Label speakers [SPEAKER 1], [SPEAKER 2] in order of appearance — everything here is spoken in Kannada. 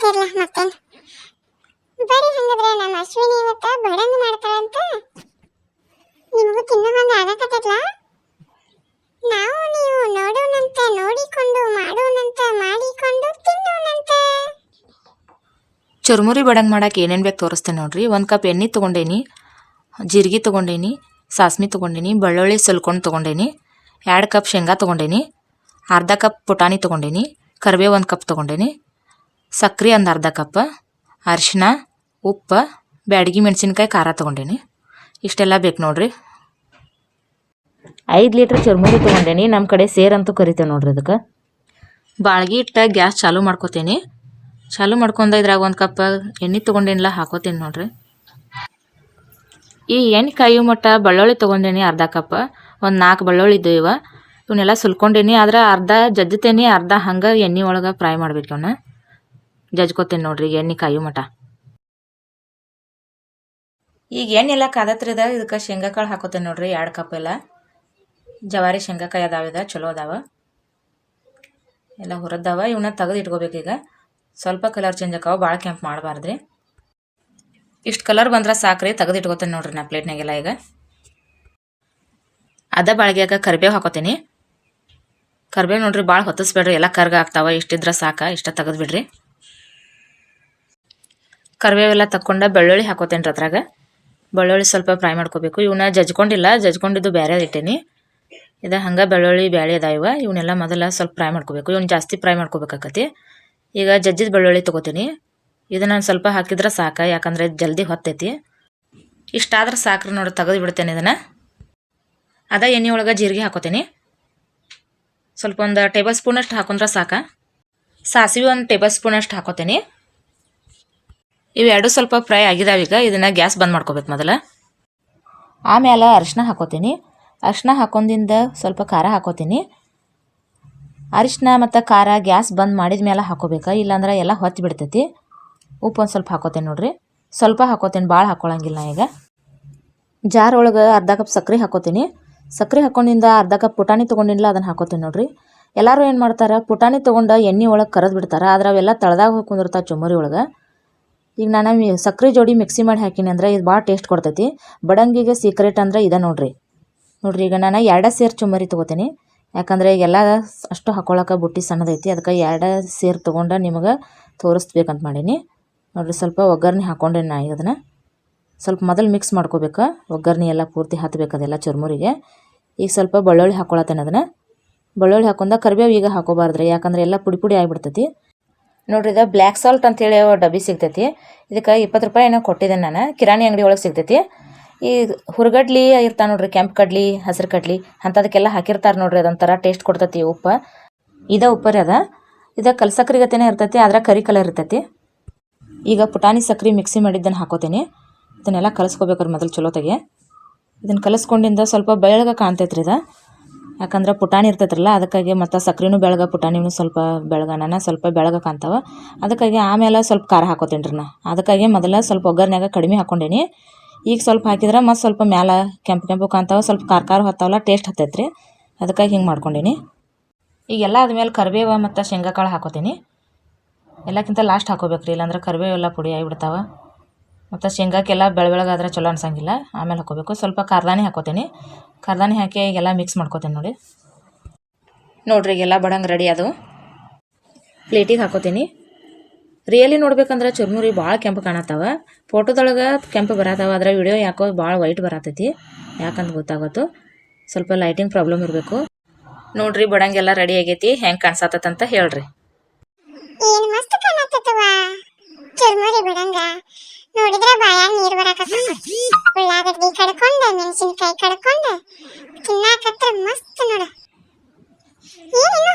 [SPEAKER 1] ಅಂತಿರ್ಲ ಮತ್ತೆ? ಬರಿ ಹಂಗಾದ್ರೆ ನಮ್ಮ ಅಶ್ವಿನಿ ಇವತ್ತ ಬಡಂಗ್ ಮಾಡ್ತಾಳಂತ. ನಿಮಗೂ ತಿನ್ನೋ ಹಂಗ ಆಗಕತ್ತೈತ್ಲ? ನಾವು ನೀವು ನೋಡೋಣಂತ, ನೋಡಿಕೊಂಡು, ಮಾಡೋಣಂತ, ಮಾಡಿಕೊಂಡು ತಿನ್ನೋನಂತೆ
[SPEAKER 2] ಚುರುಮುರಿ ಬಡಂಗ್ ಮಾಡಕ್ಕೆ ಏನೇನು ಬೇಕು ತೋರಿಸ್ತೇನೆ ನೋಡ್ರಿ. ಒಂದು ಕಪ್ ಎಣ್ಣೆ ತಗೊಂಡೇನಿ, ಜೀರಿಗೆ ತೊಗೊಂಡೇನಿ, ಸಾಸ್ಮಿ ತೊಗೊಂಡೇನಿ, ಬೆಳ್ಳುಳ್ಳಿ ಸಲ್ಕೊಂಡು ತಗೊಂಡೇನಿ, ಎರಡು ಕಪ್ ಶೇಂಗಾ ತೊಗೊಂಡೇನಿ, ಅರ್ಧ ಕಪ್ ಪುಟಾಣಿ ತಗೊಂಡೇನಿ ಕರಿಬೇವು ಒಂದು ಕಪ್ ತಗೊಂಡೇನಿ ಸಕ್ರೆ ಒಂದು ಅರ್ಧ ಕಪ್ ಅರಿಶಿನ ಉಪ್ಪು ಬ್ಯಾಡಗಿ ಮೆಣಸಿನ್ಕಾಯಿ ಖಾರ ತೊಗೊಂಡೇನಿ. ಇಷ್ಟೆಲ್ಲ ಬೇಕು ನೋಡ್ರಿ. ಐದು ಲೀಟ್ರ್ ಚುರ್ಮುರಿ ತೊಗೊಂಡೇನಿ ನಮ್ಮ ಕಡೆ ಸೇರ್ ಅಂತೂ ಕರಿತೇವೆ ನೋಡ್ರಿ ಅದಕ್ಕೆ. ಬಾಳ್ಗಿ ಇಟ್ಟ ಗ್ಯಾಸ್ ಚಾಲೂ ಮಾಡ್ಕೋತೀನಿ. ಚಾಲೂ ಮಾಡ್ಕೊಂಡ ಇದ್ರಾಗ ಒಂದು ಕಪ್ ಎಣ್ಣೆ ತೊಗೊಂಡೇನಿಲ್ಲ ಹಾಕೋತೀನಿ ನೋಡ್ರಿ. ಈ ಎಣ್ಣೆ ಕಾಯೋ ಮಟ್ಟ ಬಳ್ಳೊಳ್ಳಿ ತೊಗೊಂಡೇನಿ ಅರ್ಧ ಕಪ್ ಒಂದು ನಾಲ್ಕು ಬಳ್ಳೊಳ್ಳಿ ಇದ್ದು ಇವ. ಇವನ್ನೆಲ್ಲ ಸುಲ್ಕೊಂಡೇನಿ ಆದ್ರೆ ಅರ್ಧ ಜಜ್ಜತೇನಿ ಅರ್ಧ ಹಂಗೆ ಎಣ್ಣೆ ಒಳಗೆ ಫ್ರೈ ಮಾಡ್ಬೇಕು ಇವನ್ನ. ಜಜ್ಕೋತೇನೆ ನೋಡ್ರಿ ಎಣ್ಣೆ ಕಾಯಿ ಮಟ ಈಗ ಎಣ್ಣೆ ಎಲ್ಲ ಕಾದತ್ರಿದ ಇದಕ್ಕೆ ಶೇಂಗಾ ಕಾಳು ಹಾಕೋತೇನೆ ನೋಡ್ರಿ ಎರಡು ಕಪ್ ಎಲ್ಲ. ಜವಾರಿ ಶೇಂಗಾಕಾಯಿ ಅದಾವ ಇದ, ಚಲೋ ಅದಾವ. ಎಲ್ಲ ಹುರಿದವ ಇವನ್ನ ತೆಗೆದು ಇಟ್ಕೋಬೇಕೀಗ ಸ್ವಲ್ಪ ಕಲರ್ ಚೇಂಜ್ ಆಕಾವ ಭಾಳ ಕೆಂಪು ಮಾಡಬಾರ್ದ್ರಿ. ಇಷ್ಟು ಕಲರ್ ಬಂದ್ರೆ ಸಾಕ್ರಿ, ತೆಗೆದು ಇಟ್ಕೋತೇನೆ ನೋಡ್ರಿ ನಾ ಪ್ಲೇಟ್ನಾಗೆಲ್ಲ ಈಗ. ಅದ ಬಾಳ್ಗ್ಯಾಗ ಕರಿಬೇವು ಹಾಕೋತೀನಿ. ಕರಿಬೇವು ನೋಡ್ರಿ ಭಾಳ ಹೊತ್ತಿಸ್ಬೇಡ್ರಿ, ಎಲ್ಲ ಕರ್ಗ ಆಗ್ತಾವ ಇಷ್ಟಿದ್ರೆ ಸಾಕ, ಇಷ್ಟ ತೆಗೆದು ಬಿಡ್ರಿ. ಕರಿಬೇವೆಲ್ಲ ತಕ್ಕೊಂಡ ಬೆಳ್ಳುಳ್ಳಿ ಹಾಕೋತೇನೆ ರೀ ಅದ್ರಾಗ. ಬೆಳ್ಳುಳ್ಳಿ ಸ್ವಲ್ಪ ಫ್ರೈ ಮಾಡ್ಕೋಬೇಕು. ಇವನ್ನ ಜಜ್ಕೊಂಡಿಲ್ಲ, ಜಜ್ಕೊಂಡಿದ್ದು ಬೇರೆ ಇಟ್ಟೇನಿ. ಇದು ಹಂಗೆ ಬೆಳ್ಳುಳ್ಳಿ ಬ್ಯಾಳೆ ಅದಾವ ಇವ. ಇವನ್ನೆಲ್ಲ ಮೊದಲ ಸ್ವಲ್ಪ ಫ್ರೈ ಮಾಡ್ಕೋಬೇಕು. ಇವ್ನು ಜಾಸ್ತಿ ಫ್ರೈ ಮಾಡ್ಕೋಬೇಕಾಕತಿ. ಈಗ ಜಜ್ಜಿದ ಬೆಳ್ಳುಳ್ಳಿ ತೊಗೋತೀನಿ. ಇದನ್ನು ಸ್ವಲ್ಪ ಹಾಕಿದ್ರೆ ಸಾಕ, ಯಾಕಂದರೆ ಇದು ಜಲ್ದಿ ಹೊತ್ತೈತಿ. ಇಷ್ಟಾದ್ರೆ ಸಾಕ್ರಿ ನೋಡಿ ತೆಗೆದು ಬಿಡ್ತೇನೆ ಇದನ್ನು. ಅದ ಎಣ್ಣೆ ಒಳಗೆ ಜೀರಿಗೆ ಹಾಕೋತೀನಿ. ಸ್ವಲ್ಪ ಒಂದು ಟೇಬಲ್ ಸ್ಪೂನಷ್ಟು ಹಾಕೊಂಡ್ರೆ ಸಾಕ. ಸಾಸಿವೆ ಒಂದು ಟೇಬಲ್ ಸ್ಪೂನಷ್ಟು ಹಾಕೋತೀನಿ. ಇವೆರಡು ಸ್ವಲ್ಪ ಫ್ರೈ ಈಗ, ಇದನ್ನು ಗ್ಯಾಸ್ ಬಂದ್ ಮಾಡ್ಕೋಬೇಕು ಮೊದಲ. ಆಮೇಲೆ ಅರಿಶಿನ ಹಾಕೋತೀನಿ. ಅರಿಶಿನ ಹಾಕೊಂಡಿಂದ ಸ್ವಲ್ಪ ಖಾರ ಹಾಕೋತೀನಿ. ಅರಿಶಿನ ಮತ್ತು ಖಾರ ಗ್ಯಾಸ್ ಬಂದ್ ಮಾಡಿದ ಮೇಲೆ ಹಾಕೋಬೇಕಾ, ಇಲ್ಲಾಂದ್ರೆ ಎಲ್ಲ ಹೊತ್ತಿ ಬಿಡ್ತೈತಿ. ಉಪ್ಪು ಒಂದು ಸ್ವಲ್ಪ ಹಾಕೋತೀನಿ ನೋಡ್ರಿ. ಸ್ವಲ್ಪ ಹಾಕೋತೀನಿ ಭಾಳ ಹಾಕ್ಕೊಳಂಗಿಲ್ಲ ಈಗ. ಜಾರ್ ಒಳಗೆ ಅರ್ಧ ಕಪ್ ಸಕ್ಕರೆ ಹಾಕೋತೀನಿ. ಸಕ್ಕರೆ ಹಾಕೊಂಡಿಂದ ಅರ್ಧ ಕಪ್ ಪುಟಾಣಿ ತೊಗೊಂಡಿಲ್ಲ ಅದನ್ನು ಹಾಕೋತೀನಿ ನೋಡ್ರಿ. ಎಲ್ಲರೂ ಏನು ಮಾಡ್ತಾರೆ, ಪುಟಾಣಿ ತೊಗೊಂಡು ಎಣ್ಣೆ ಒಳಗೆ ಕರೆದು ಬಿಡ್ತಾರೆ, ಆದ್ರೆ ಅವೆಲ್ಲ ತಳದಾಗ ಹೋಗಿ ಕುಂದಿರ್ತಾವೆ ಚುಮರಿ ಒಳಗೆ. ಈಗ ನಾನು ಸಕ್ಕರೆ ಜೋಡಿ ಮಿಕ್ಸಿ ಮಾಡಿ ಹಾಕಿನಿ ಅಂದ್ರೆ ಇದು ಭಾಳ ಟೇಸ್ಟ್ ಕೊಡ್ತೈತಿ. ಬಡಂಗಿಗೆ ಸೀಕ್ರೆಟ್ ಅಂದ್ರೆ ಇದೆ ನೋಡ್ರಿ. ನೋಡ್ರಿ, ಈಗ ನಾನು ಎರಡೇ ಸೇರು ಚುಮ್ಮರಿ ತೊಗೋತೀನಿ. ಯಾಕಂದ್ರೆ ಈಗೆಲ್ಲ ಅಷ್ಟು ಹಾಕೊಳಕ್ಕೆ ಬುಟ್ಟಿ ಸಣ್ಣದೈತಿ. ಅದಕ್ಕೆ ಎರಡ ಸೇರು ತೊಗೊಂಡು ನಿಮಗೆ ತೋರಿಸ್ಬೇಕಂತ ಮಾಡೀನಿ. ನೋಡ್ರಿ, ಸ್ವಲ್ಪ ಒಗ್ಗರಣೆ ಹಾಕೊಂಡೆ ನಾ ಅದನ್ನು ಸ್ವಲ್ಪ ಮೊದಲು ಮಿಕ್ಸ್ ಮಾಡ್ಕೋಬೇಕು. ಒಗ್ಗರಣೆ ಎಲ್ಲ ಪೂರ್ತಿ ಹತ್ಬೇಕು ಅದೆಲ್ಲ ಚುರ್ಮುರಿಗೆ. ಈಗ ಸ್ವಲ್ಪ ಬೆಳ್ಳುಳ್ಳಿ ಹಾಕೊಳತ್ತೇನೆ ಅದನ್ನು. ಬೆಳ್ಳುಳ್ಳಿ ಹಾಕೊಂಡ ಕರಿಬೇವು ಈಗ ಹಾಕೋಬಾರ್ದ್ರಿ. ಯಾಕಂದ್ರೆ ಎಲ್ಲ ಪುಡಿ ಪುಡಿ ಆಗಿಬಿಡ್ತೈತಿ. ನೋಡ್ರಿ ಇದು ಬ್ಲ್ಯಾಕ್ ಸಾಲ್ಟ್ ಅಂತೇಳಿ ಡಬ್ಬಿ ಸಿಗ್ತೈತಿ. ಇದಕ್ಕೆ ಇಪ್ಪತ್ತು ರೂಪಾಯಿ ಏನೋ ಕೊಟ್ಟಿದ್ದೇನೆ ನಾನು. ಕಿರಾಣಿ ಅಂಗಡಿ ಒಳಗೆ ಸಿಗ್ತೈತಿ. ಈ ಹುರ್ಗಡ್ಲಿ ಇರ್ತಾವೆ ನೋಡ್ರಿ, ಕೆಂಪು ಕಡ್ಲಿ, ಹಸಿರು ಕಡ್ಲಿ, ಅಂಥದಕ್ಕೆಲ್ಲ ಹಾಕಿರ್ತಾರೆ ನೋಡ್ರಿ, ಅದೊಂಥರ ಟೇಸ್ಟ್ ಕೊಡ್ತೈತಿ ಉಪ್ಪು. ಇದ ಉಪ್ಪರಿ ಅದ. ಇದು ಕಲ್ಸಕ್ರಿ ಗತೆನೇ ಇರ್ತೈತಿ, ಆದ್ರೆ ಕರಿ ಕಲರ್ ಇರ್ತೈತಿ. ಈಗ ಪುಟಾಣಿ ಸಕ್ರೆ ಮಿಕ್ಸಿ ಮಾಡಿದ್ದನ್ನು ಹಾಕೋತೀನಿ. ಇದನ್ನೆಲ್ಲ ಕಲಿಸ್ಕೋಬೇಕ್ರಿ ಮೊದಲು ಚಲೋತೆಗೆ. ಇದನ್ನು ಕಲಸ್ಕೊಂಡಿಂದ ಸ್ವಲ್ಪ ಬೆಳಗ್ಗೆ ಕಾಣ್ತೈತ್ರಿ ಇದು. ಯಾಕಂದ್ರೆ ಪುಟಾಣಿ ಇರ್ತೈತ್ರಲ್ಲ, ಅದಕ್ಕಾಗಿ ಮತ್ತು ಸಕ್ರೆನೂ ಬೆಳಗ, ಪುಟಾಣಿನೂ ಸ್ವಲ್ಪ ಬೆಳಗನ ಸ್ವಲ್ಪ ಬೆಳಗ ಕಾಣ್ತಾವ. ಅದಕ್ಕಾಗಿ ಆಮೇಲೆ ಸ್ವಲ್ಪ ಖಾರ ಹಾಕೋತೀನಿ ರೀ ನಾ. ಅದಕ್ಕಾಗಿ ಮೊದಲ ಸ್ವಲ್ಪ ಒಗ್ಗರ್ನ್ಯಾಗ ಕಡಿಮೆ ಹಾಕ್ಕೊಂಡೇನಿ ಈಗ ಸ್ವಲ್ಪ ಹಾಕಿದ್ರೆ ಮತ್ತು ಸ್ವಲ್ಪ ಮ್ಯಾಲ ಕೆಂಪು ಕೆಂಪು ಕಾಣ್ತಾವ, ಸ್ವಲ್ಪ ಖಾರ ಖಾರ ಹೊತ್ತಾವಲ್ಲ, ಟೇಸ್ಟ್ ಹತ್ತೈತ್ರಿ. ಅದಕ್ಕಾಗಿ ಹಿಂಗೆ ಮಾಡ್ಕೊಂಡೀನಿ. ಈಗೆಲ್ಲ ಆದಮೇಲೆ ಕರಿಬೇವು ಮತ್ತು ಶೇಂಗಾಕಾಳು ಹಾಕೋತೀನಿ. ಎಲ್ಲಕ್ಕಿಂತ ಲಾಸ್ಟ್ ಹಾಕೋಬೇಕ್ರಿ, ಇಲ್ಲಾಂದ್ರೆ ಕರಿಬೇವು ಎಲ್ಲ ಪುಡಿ ಆಗಿಬಿಡ್ತಾವ ಮತ್ತು ಶೇಂಗಾಕ್ಕೆಲ್ಲ ಬೆಳ ಬೆಳಗಾದ್ರೆ ಚಲೋ ಅನ್ಸಂಗಿಲ್ಲ. ಆಮೇಲೆ ಹಾಕೋಬೇಕು. ಸ್ವಲ್ಪ ಕಾರ್ದಾನಿ ಹಾಕೋತೀನಿ. ಕಾರ್ದಾನಿ ಹಾಕಿ ಈಗೆಲ್ಲ ಮಿಕ್ಸ್ ಮಾಡ್ಕೋತೀನಿ ನೋಡಿ. ನೋಡ್ರಿ ಈಗೆಲ್ಲ ಬಡಂಗೆ ರೆಡಿ ಅದು. ಪ್ಲೇಟಿಗೆ ಹಾಕೋತೀನಿ. ರಿಯಲಿ ನೋಡ್ಬೇಕಂದ್ರೆ ಚುರ್ಮುರಿ ಭಾಳ ಕೆಂಪು ಕಾಣತ್ತಾವ. ಫೋಟೋದೊಳಗೆ ಕೆಂಪು ಬರತ್ತಾವ. ಆದರೆ ವಿಡಿಯೋ ಯಾಕೋ ಭಾಳ ವೈಟ್ ಬರತೈತಿ ಯಾಕಂತ ಗೊತ್ತಾಗತ್ತು. ಸ್ವಲ್ಪ ಲೈಟಿಂಗ್ ಪ್ರಾಬ್ಲಮ್ ಇರಬೇಕು. ನೋಡ್ರಿ ಬಡಂಗೆಲ್ಲ ರೆಡಿ ಆಗೈತಿ. ಹೆಂಗೆ ಕಾಣಿಸತ್ತಂತ ಹೇಳ್ರಿ.
[SPEAKER 1] ಏನು ಮಸ್ತ್ ಚುರ್ಮುರಿ ಬಿಡಂಗ. ನೋಡಿದ್ರೆ ಬಾಯಾಗ ನೀರ್ ಬರಾಕ ಉಳ್ಳಾಗಡ್ಡಿ ಕಡ್ಕೊಂಡ ಮೆಣಸಿನಕಾಯಿ ಕಡ್ಕೊಂಡ. ತಿನ್ನಾಕತ್ರ ಮಸ್ತ್ ನೋಡ. ಏನಿನ್ನು